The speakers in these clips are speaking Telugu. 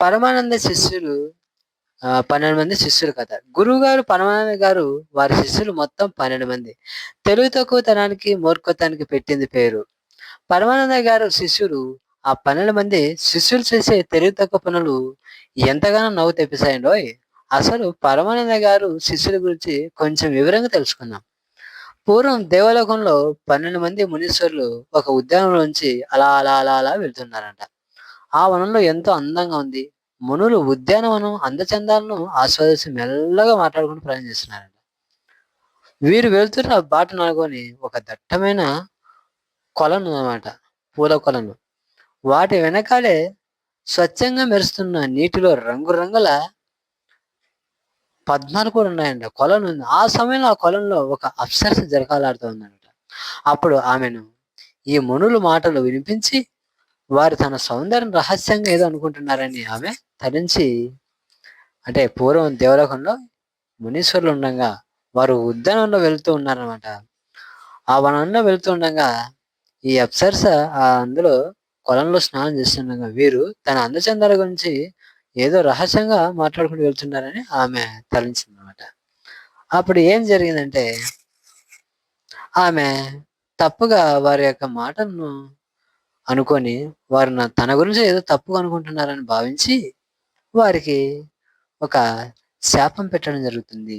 పరమానంద శిష్యులు పన్నెండు మంది శిష్యులు కథ. గురువుగారు పరమానంద గారు వారి శిష్యులు మొత్తం 12 మంది. తెలుగు తక్కువతనానికి, మూర్ఖతనానికి పెట్టింది పేరు. పరమానంద గారు శిష్యులు ఆ 12 మంది శిష్యులు చేసే తెలుగు తక్కువ పనులు ఎంతగానో నవ్వు తెప్పిస్తాయండోయ్! అసలు పరమానంద గారు శిష్యుల గురించి కొంచెం వివరంగా తెలుసుకుందాం. పూర్వం దేవలోకంలో 12 మంది మునీశ్వరులు ఒక ఉద్యానంలోంచి అలా అలా అలా అలా వెళ్తున్నారంట. ఆ వనంలో ఎంతో అందంగా ఉంది. మునులు ఉద్యానవనం అందచందాలను ఆస్వాదిస్తూ మెల్లగా మాట్లాడుకుంటూ ప్రయాణం చేస్తున్నారంట. వీరు వెళ్తున్న బాటను ఆనుకొని ఒక దట్టమైన కొలను అనమాట పూల కొలను. వాటి వెనకాలే స్వచ్ఛంగా మెరుస్తున్న నీటిలో రంగురంగుల పద్మాలు కూడా ఉన్నాయంట. కొలను ఆ సమయంలో ఆ కొలంలో ఒక అప్సరస జరకాలాడుతూ ఉందంట అప్పుడు ఆమెను ఈ మునులు మాటలు వినిపించి వారు తన సౌందర్యం రహస్యంగా ఏదో అనుకుంటున్నారని ఆమె తరించి అంటే పూర్వం దేవలోకంలో మునీశ్వరులు ఉండగా వారు ఉద్యానంలో వెళుతూ ఉన్నారనమాట ఆ వనంలో వెళ్తూ ఉండగా ఈ అప్సరస ఆ అందులో కొలంలో స్నానం చేస్తుండగా వీరు తన అందచందాల గురించి ఏదో రహస్యంగా మాట్లాడుకుంటూ వెళ్తున్నారని ఆమె తలంచిందన్నమాట. అప్పుడు ఏం జరిగిందంటే ఆమె తప్పుగా వారి యొక్క మాటలను అనుకొని వారు తన గురించి ఏదో తప్పుగా అనుకుంటున్నారని భావించి వారికి ఒక శాపం పెట్టడం జరుగుతుంది.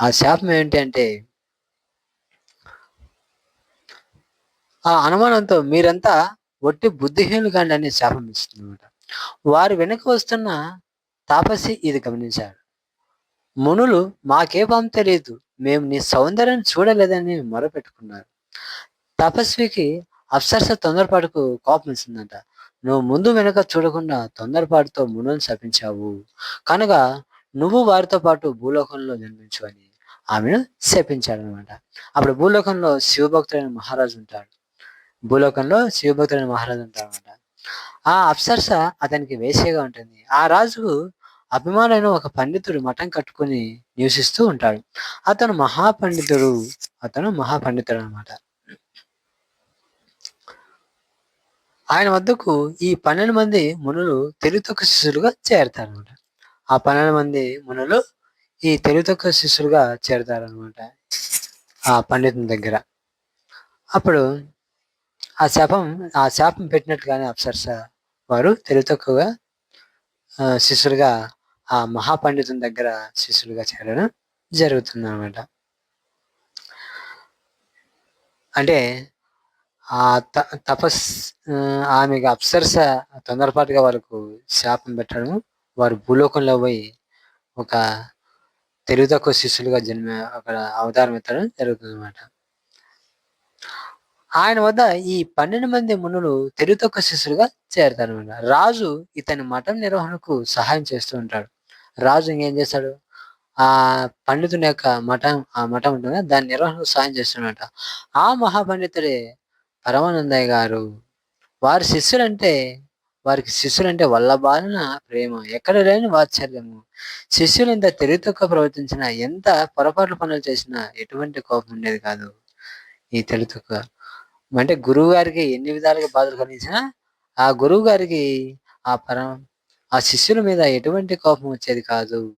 ఆ శాపం ఏంటి అంటే ఆ అనుమానంతో మీరంతా ఒట్టి బుద్ధిహీనులు కాండి అనే శాపం ఇస్తుందన్నమాట. వారు వెనుక వస్తున్న తాపసి ఇది గమనించాడు. మునులు మాకే పాపం తెలియదు మేము నీ సౌందర్యం చూడలేదని మొరపెట్టుకున్నారు. తపస్వికి అప్సరస తొందరపాటుకు కోపమొచ్చిందంట. నువ్వు ముందు వెనక చూడకుండా తొందరపాటుతో మునులను శపించావు. కనుక నువ్వు వారితో పాటు భూలోకంలో జన్మించు అని ఆమెను శపించాడన్నమాట. అప్పుడు భూలోకంలో శివభక్తుడైన మహారాజు ఉంటాడు. భూలోకంలో శివభక్తుడైన మహారాజు ఉంటాడన్నమాట. ఆ అప్సర్స అతనికి వేసేగా ఉంటుంది. ఆ రాజుకు అభిమానైన ఒక పండితుడు మఠం కట్టుకొని నివసిస్తూ ఉంటాడు. అతను మహాపండితుడు. అతను మహాపండితుడు అనమాట ఆయన వద్దకు ఈ 12 మంది మునులు తెలివి శిష్యులుగా చేరతారనమాట ఆ 12 మంది మునులు ఈ తెలివి శిష్యులుగా చేరతారనమాట ఆ పండితుని దగ్గర. అప్పుడు ఆ శాపం ఆ శాపం పెట్టినట్టుగానే అప్సర్స వారు తెలుతొక్కుగా శిష్యులుగా ఆ మహాపండితుని దగ్గర శిష్యులుగా చేరడం జరుగుతుందన్నమాట. అంటే ఆ త తపస్ ఆహ్, ఆమెకి అప్సరస తొందరపాటుగా వాళ్ళకు శాపం పెట్టడం వారు భూలోకంలో పోయి ఒక తెలివి తక్కువ శిష్యులుగా జన్మ అక్కడ అవతారం ఎత్తడం జరుగుతుందన్నమాట. ఆయన వద్ద ఈ 12 మంది మునులు తెలివి తక్కువ శిష్యులుగా చేరతారనమాట రాజు ఇతని మఠం నిర్వహణకు సహాయం చేస్తూ ఉంటాడు. రాజు ఇంకేం చేస్తాడు? ఆ పండితుని యొక్క మఠం ఆ మఠం ఉంటుంది దాని నిర్వహణకు సహాయం చేస్తున్నమాట ఆ మహాపండితుడే పరమానందయ్య గారు. వారి శిష్యులంటే వారికి శిష్యులంటే వల్లభాలన ప్రేమ. ఎక్కడ లేని వాత్సల్యము. శిష్యులు ఇంత తెలివి తక్కువ ప్రవర్తించినా, ఎంత పొరపాట్లు పనులు చేసినా ఎటువంటి కోపం ఉండేది కాదు. ఈ తెలివి తక్కువ. అంటే గురువుగారికి ఎన్ని విధాలుగా బాధలు కలిగించినా, ఆ గురువు గారికి ఆ పరం ఆ శిష్యుల మీద ఎటువంటి కోపం వచ్చేది కాదు.